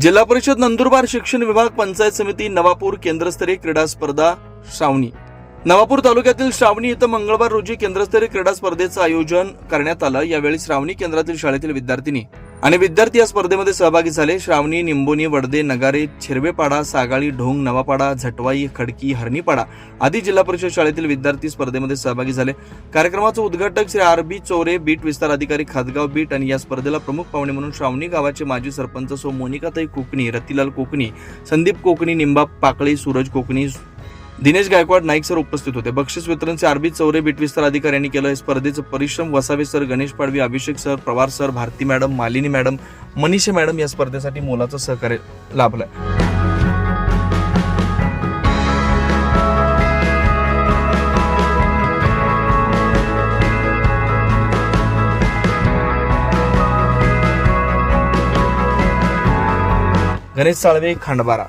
जिल्हा परिषद नंदुरबार शिक्षण विभाग पंचायत समिती नवापूर केंद्रस्तरीय क्रीडा स्पर्धा श्रावणी. नवापूर तालुक्यातील श्रावणी इथं मंगळवार रोजी केंद्रस्तरीय क्रीडा स्पर्धेचं आयोजन करण्यात आलं. यावेळी श्रावणी केंद्रातील शाळेतील विद्यार्थिनी आणि विद्यार्थी या स्पर्धेमध्ये सहभागी झाले श्रावणी निंबोनी वडदे नगारे छिरवेपाडा सागाळी ढोंग नवापाडा झटवाई खडकी हरणीपाडा आदी जिल्हा परिषद शाळेतील विद्यार्थी स्पर्धेमध्ये सहभागी झाले. कार्यक्रमाचं उद्घाटक श्री आर बी चोरे बीट विस्तार अधिकारी खादगाव बीट आणि या स्पर्धेला प्रमुख पाहुणे म्हणून श्रावणी गावाचे माजी सरपंच सो मोनिकाताई कोकणी रतिलाल कोकणी संदीप कोकणी निंबा पाकळे सूरज कोकणी दिनेश गायकवाड नाईक सर उपस्थित होते. बक्षीस वितरणचे आरबी चौरे बिटविस्तर अधिकारी यांनी केलं. स्पर्धेचं परिश्रम Vasave sir Ganesh Padvi Abhishek sir Pravar sir Bharti madam Malini madam Manisha madam या स्पर्धेसाठी मोलाचं सहकार्य लाभलं गणेश साळवे खांडबारा.